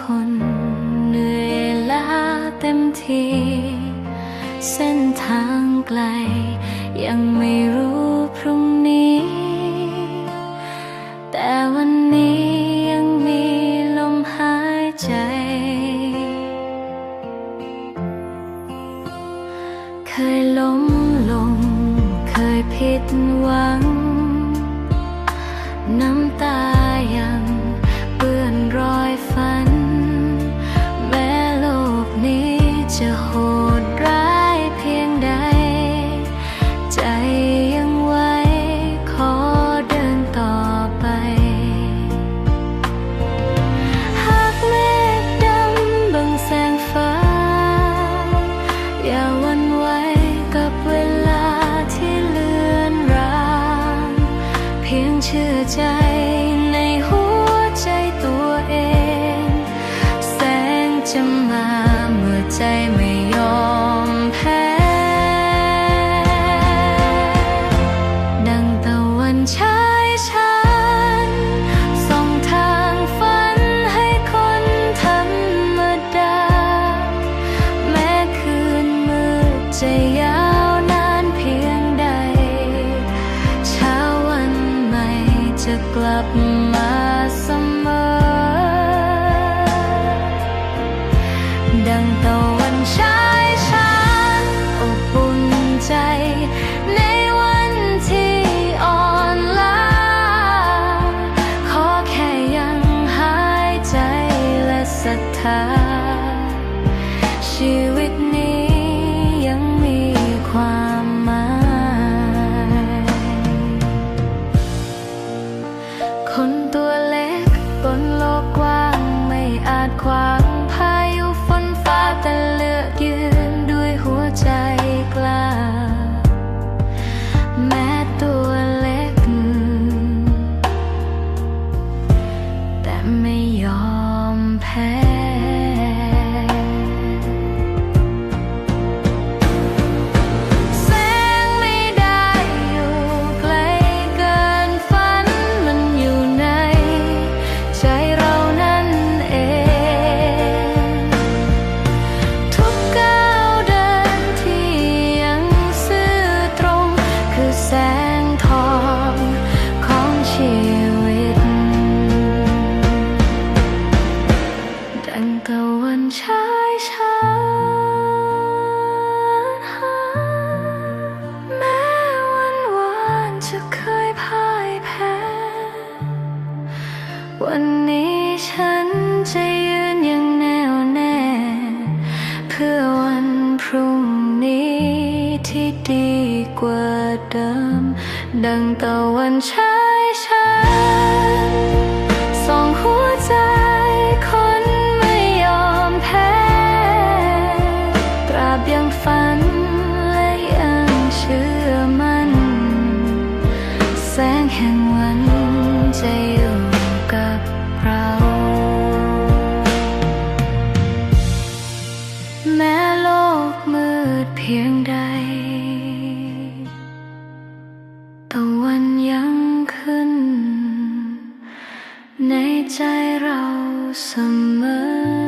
คนเหนื่อยล้าเต็มทีเส้นทางไกล ยังไม่รู้พรุ่งนี้ แต่วันนี้ยังมีลมหายใจ เคยล้มลง เคยผิดหวัง กลับมาเสมอ ดังตะ คนตัวเล็กบนโลกกว้างไม่อาจขวางพายุฝนฟ้าแต่เลือกยืนด้วยหัวใจกล้า แม้ตัวเล็ก แต่ไม่ยอมแพ้ งทองของชีวิต ดังตะวันฉายฉันแม้วันวานจะเคยพ่ายแพ้ วันนี้ฉันจะยืนย่างแน่วแน่ เพื่อวันพรุ่งนี้ที่ดี กว่าเดิม ดังตะวันฉายฉัน 我们。